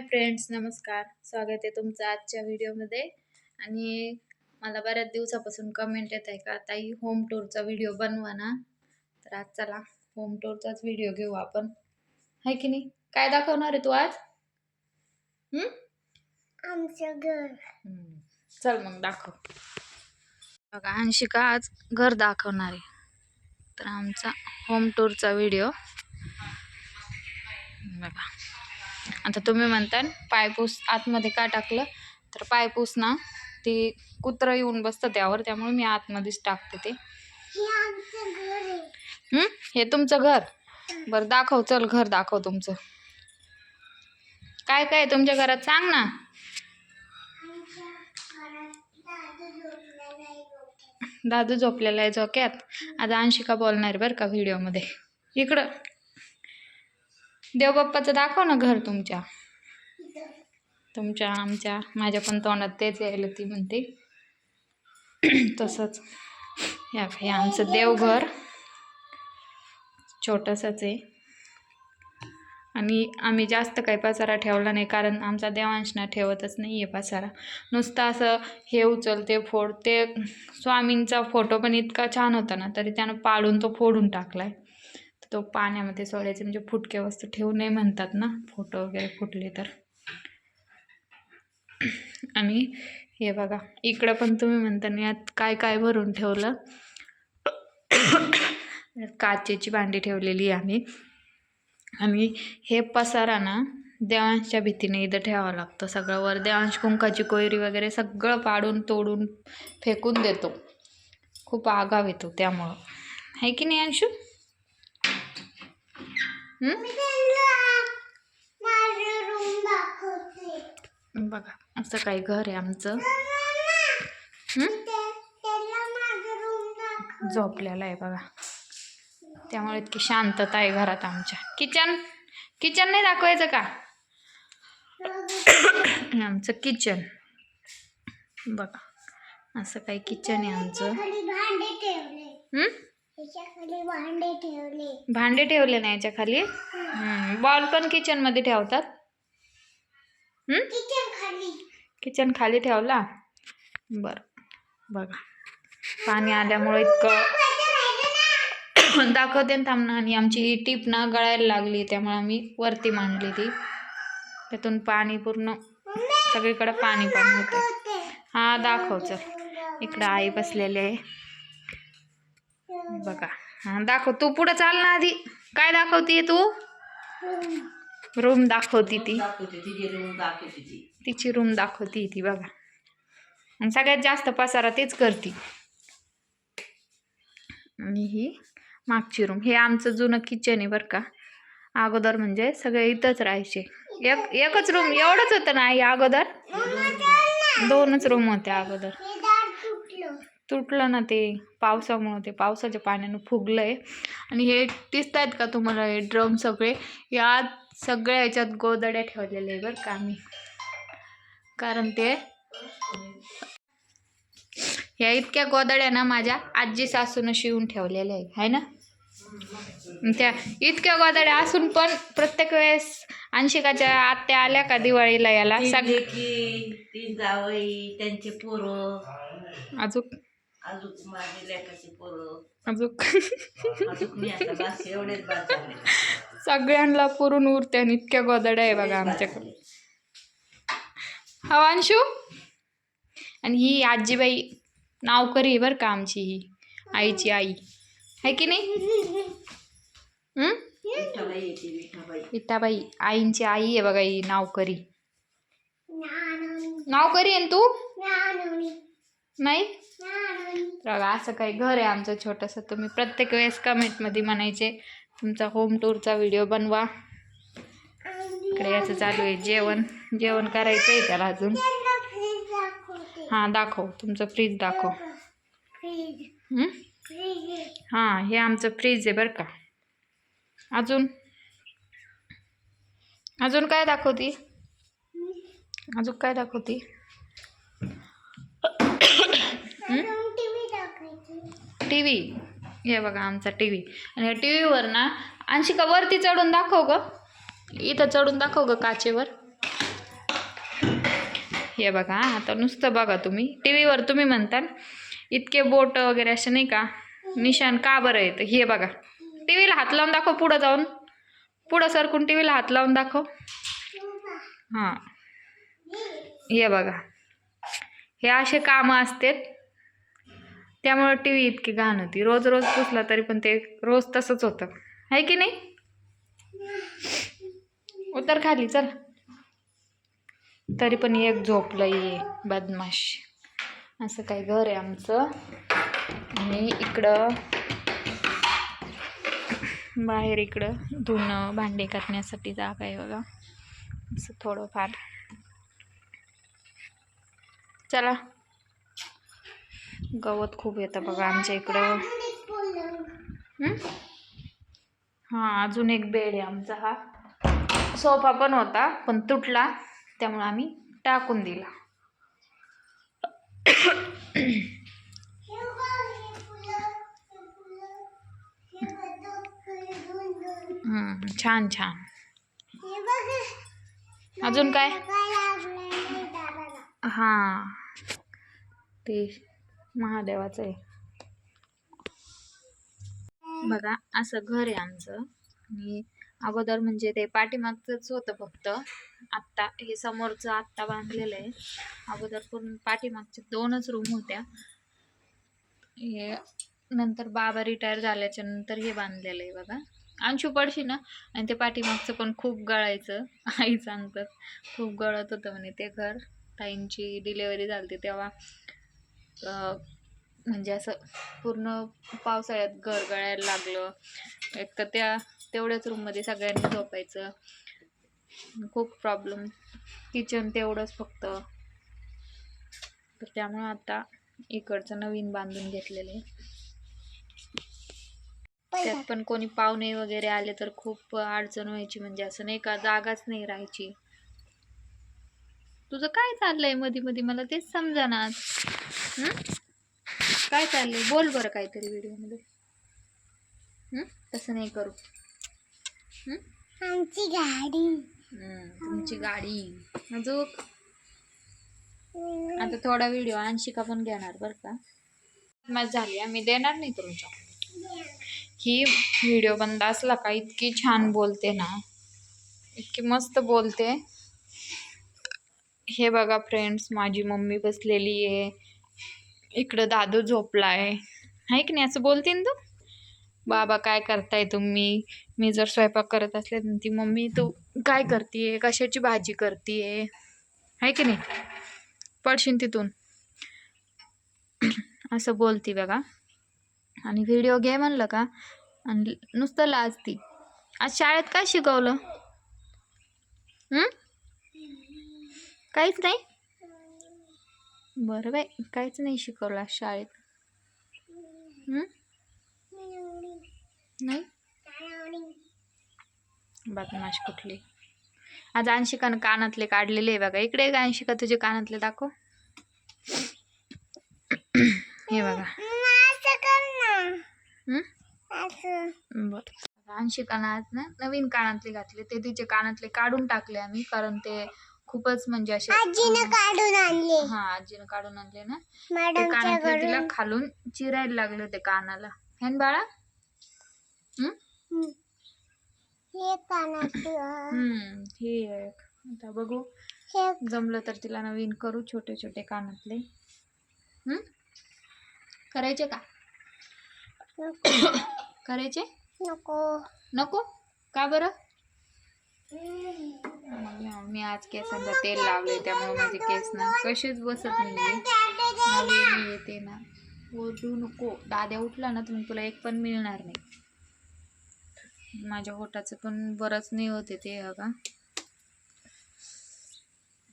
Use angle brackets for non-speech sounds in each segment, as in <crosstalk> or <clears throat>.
Hi friends नमस्कार. स्वागत आहे तुमचं आजच्या व्हिडिओमध्ये. आणि मला बऱ्याच दिवसापासून कमेंट येत आहे का? ताई होम टूरचा व्हिडिओ बनवा ना. तर आज चला होम टूरचाच व्हिडिओ घेऊ आपण. आहे की नाही? काय दाखवणार आहे तू आज? आमचं घर. चल मग दाखव. बघा अंशिका आज घर दाखवणार आहे. तर आमचा होम टूरचा व्हिडिओ बघा. आता तुम्ही म्हणताय पायपूस आतमध्ये का टाकलं? तर पायपूस ना ती कुत्रं येऊन बसतं त्यावर त्यामुळे मी आतमध्येच टाकते ते. हे आहे. हं? तुमचं घर? बरं दाखव चल घर दाखव तुमचं. काय काय तुमच्या घरात? सांग ना. दादू झोपलेला आहे झोक्यात आज अंशिका बोलणार बरं का व्हिडिओमध्ये. इकडं. देवबाप्पाचं दाखव ना घर तुमच्या. तुमच्या आमच्या माझ्या पण तोंडात तेच यायला ती म्हणते. तसंच. या हे आमचं देवघर छोटंसंच आहे. आणि आम्ही जास्त काही पसारा ठेवला नाही कारण आमचा देवांशना ठेवतच नाही आहे पसारा. नुसतं असं हे उचलते फोड ते स्वामींचा फोटो पण इतका छान होता ना तरी त्यानं पाडून तो फोडून टाकला आहे तो पाण्यामध्ये सोडायचे म्हणजे फुटक्या वस्तू ठेवू नये म्हणतात ना फोटो वगैरे फुटले तर. आणि हे बघा इकडं पण तुम्ही म्हणता यात काय काय भरून ठेवलं? काचेची भांडी ठेवलेली आहे आम्ही. आणि हे पसारा ना देवांशच्या भीतीने इथं ठेवावं लागतं सगळं. वर देवांश कुंकाची कोयरी वगैरे सगळं पाडून तोडून फेकून देतो. खूप आगाव येतो त्यामुळं. आहे की नाही अंशू? बघा असं काही घर आहे आमचं. झोपलेलं आहे बघा. त्यामुळे इतकी शांतता आहे घरात आमच्या. किचन किचन नाही दाखवायचं का? <coughs> आमचं किचन. बघा असं काही किचन आहे आमचं. भांडे ठेवले. भांडे ठेवले ना याच्या खाली बॉल पण किचनमध्ये ठेवतात? हं? किचन खाली किचन खाली ठेवला? बरं. बघा. पाणी आल्यामुळे इतकं <coughs> दाखवते ना थांब ना आणि आमची ही टीप ना गळायला लागली त्यामुळे आम्ही वरती मांडली ती. त्यातून पाणी पूर्ण सगळीकडे पाणी पाणी होतं. होते हा दाखव चल. इकडं आई बसलेले आहे. बघा. दाखव. तू पुढं चाल ना आधी. काय दाखवतीये तू? रूम दाखवती ती. तिची रूम दाखवती ती बघा. आणि सगळ्यात जास्त पसारा तेच करती. आणि ही मागची रूम हे आमचं जुनं किचन आहे बरं का. अगोदर म्हणजे सगळे इथंच राहायचे. एक एकच रूम एवढंच होतं ना आई अगोदर? दोनच रूम होत्या अगोदर. तुटलं ना ते पावसामुळं ते पावसाच्या पाण्यानं फुगलं आहे आणि हे दिसत आहेत का तुम्हाला हे ड्रम सगळे? यात सगळ्या ह्याच्यात गोदड्या ठेवलेल्या आहे बरं का आम्ही. कारण ते ह्या इतक्या गोदड्या ना माझ्या आजी सासूनं शिवून ठेवलेल्या आहे हाय ना? त्या इतक्या गोदड्या असून पण प्रत्येक वेळेस अंशिकाच्या आत्या आल्या का दिवाळीला याला? तीन सग लेकी तीन जावई त्यांचे पोरं. अजून अजून माझे लेकाचे पोरं. अजून? अजून मी आता बस एवढेच बाद झाले सगळ्यांना पुरून उरते आणि इतक्या गोदड्या आहे बघा आमच्याकडे. हवांशू आणि ही आजीबाई नावकरी आहे बरं का आमची ही आईची आई. आहे की नाही? हं? विठाबाई येते विठाबाई. विठाबाई आईंची आई आहे बघा ही नावकरी. नावकरी आहे ना तू? नानोनी नाही? तर असं काही घर आहे आमचं छोटंसं. तुम्ही प्रत्येक वेळेस कमेंटमध्ये म्हणायचे तुमचा होम टूरचा व्हिडिओ बनवा. इकडे याचं चालू आहे जेवण. जेवण करायचं आहे त्याला अजून हां दाखव. तुमचं फ्रीज दाखव. हं? हां आमचं फ्रीज आहे बरं का. अजून? अजून काय दाखवती? अजून काय दाखवती? टी व्ही हे बघा आमचा टी व्ही आणि या टी व्हीवर ना अंशिका वरती चढून दाखव ग. इथं चढून दाखव ग काचेवर. हे बघा आता नुसतं बघा तुम्ही. टी व्हीवर तुम्ही म्हणताल इतके बोट वगैरे असे नाही का? निशाण का बरं येतं हे बघा. टी व्हीला हात लावून दाखव पुढं जाऊन. पुढं सरकून टी व्हीला हात लावून दाखव. हां. हे बघा. हे असे कामं असतात. त्यामुळं टी व्ही इतकी घाण होती. रोज रोज पुसला तरी पण ते रोज तसंच होतं. आहे की नाही? उतर खाली चल. तरी पण एक झोपलं ये बदमाश. असं काही घर आहे आमचं. आणि इकडं बाहेर इकडं धुणं भांडे करण्यासाठी जागा आहे बघा. असं थोडंफार. चला. गवत खूप येतं बघा आमच्या इकडं. हं? हां अजून एक बेड आहे आमचा हा. सोफा पण होता पण तुटला त्यामुळे आम्ही टाकून दिला. छान छान. अजून काय? हां. ते महादेवाचं आहे. बघा असं घर आहे आमचं. आणि अगोदर म्हणजे ते पाठीमागचंच होतं फक्त. आत्ता हे समोरचं आत्ता बांधलेलं आहे. अगोदर पण पाठीमागचे दोनच रूम होत्या. हे नंतर बाबा रिटायर झाल्याच्यानंतर हे बांधलेलं आहे बघा. अंशू पडशी ना? आणि ते पाठीमागचं पण खूप गळायचं. आई सांगतात खूप गळत होतं म्हणे ते घर. ताईंची डिलेवरी झाली तेव्हा. म्हणजे असं पूर्ण पावसाळ्यात गळगळायला लागलं. एक तर त्या तेवढ्याच रूममध्ये सगळ्यांनी झोपायचं. खूप प्रॉब्लेम किचन तेवढंच फक्त. तर त्यामुळं आता इकडचं नवीन बांधून घेतलेलं आहे. त्यात पण कोणी पाहुणे वगैरे आले तर खूप अडचण व्हायची. म्हणजे असं नाही का जागाच नाही राहायची. तुझं काय चाललंयमध्ये मध्ये मला तेच समजा ना काय चाललंय? बोल बरं काहीतरी व्हिडिओमध्ये. हं? तसं नाही करू? आमची गाडी. तुमची गाडी. अजून आता थोडा व्हिडिओ अंशिका पण घेणार बरं का. मग झाली आम्ही देणार नाही तुमच्या. ही व्हिडिओ बंद असला का इतकी छान बोलते ना. इतकी मस्त बोलते. हे बघा फ्रेंड्स माझी मम्मी बसलेली आहे. इकडं दादू झोपलाय. आहे की नाही? असं बोलते ना तू? बाबा काय करताय तुम्ही? मी जर स्वयंपाक करत असले तर ती मम्मी तू काय करतीये? कशाची भाजी करतीये? आहे की नाही? पडशील तिथून. <clears throat> असं बोलती बघा. आणि व्हिडिओ घे म्हणलं का? आणि नुसतं लाजती. आज शाळेत काय शिकवलं? काहीच नाही? बरं बाय काहीच नाही शिकवलं शाळेत. हं? नाही? बदमाश कुठली. आज अंशिकानं कानातले काढलेले आहे बघा. इकडे आहे अंशिका तुझे कानातले दाखव. हे बघा. असं हं? बरं. अंशिकानं आज ना नवीन कानातले घातले. ते तिचे कानातले काढून टाकले आम्ही कारण ते खूपच म्हणजे असे आजीनं काढून आणले. हा आजीनं काढून आणले ना. ते कानातले तिला खालून चिरायला लागले होते कानाला. हेन बाळा? हं? हम्म. हे कानातलं. हम्म हे एक. आता बघू. हे जमलं तर तिला नवीन करू छोटे छोटे कानातले. हं? करायचे का? नको. <coughs> करायचे? नको. नको? का बरं? हम्म. मी आज केसांना तेल लावले त्यामुळे माझे केस ना कसेच बसत नाही येते ना. ओरडू नको. दाद्या उठला ना तुम्ही तुला एक पण मिळणार नाही. माझ्या होटाचं पण बरंच नाही होते ते बघा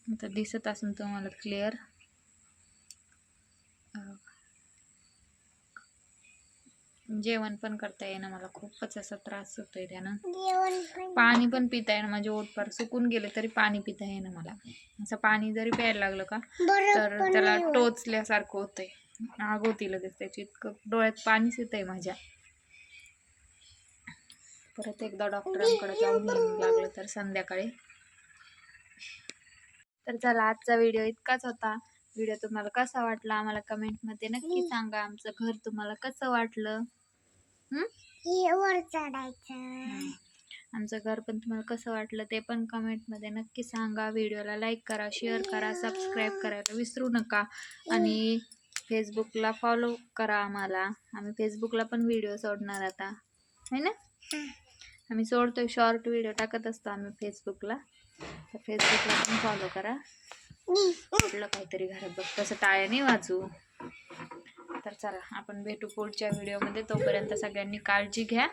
आता दिसत असून तुम्हाला क्लिअर जेवण पण करता येईना मला खूपच असा त्रास होतोय त्यानं. पण पाणी पिता येणं माझे ओठ पार सुकून गेले तरी पाणी पिता येणं मला. असं पाणी जरी प्यायला लागलं का तर त्याला. टोचल्यासारखं होतंय. आग होती लगेच त्याची इतकं डोळ्यात पाणीच येतंय माझ्या. परत एकदा डॉक्टरांकडे जाऊन लागलं तर संध्याकाळी. तर चला आजचा व्हिडिओ इतकाच होता. व्हिडिओ तुम्हाला कसा वाटला आम्हाला कमेंटमध्ये नक्की सांगा. आमचं घर तुम्हाला कसं वाटलं? हं? वर चढायचं. आमचं घर पण तुम्हाला कसं वाटलं ते पण कमेंटमध्ये नक्की सांगा. व्हिडिओला लाईक करा शेअर करा सबस्क्राईब करायला विसरू नका. आणि फेसबुकला फॉलो करा आम्हाला. आम्ही फेसबुकला पण व्हिडिओ सोडणार आता. है ना? आम्ही सोडतोय शॉर्ट व्हिडिओ टाकत असतो आम्ही फेसबुकला. तर फेसबुकला पण फॉलो करा. कुठलं काहीतरी घरात बघ. तसं टाळ्याने वाचू तर चला आपण भेटू पुढच्या व्हिडिओमध्ये तोपर्यंत सगळ्यांनी काळजी घ्या.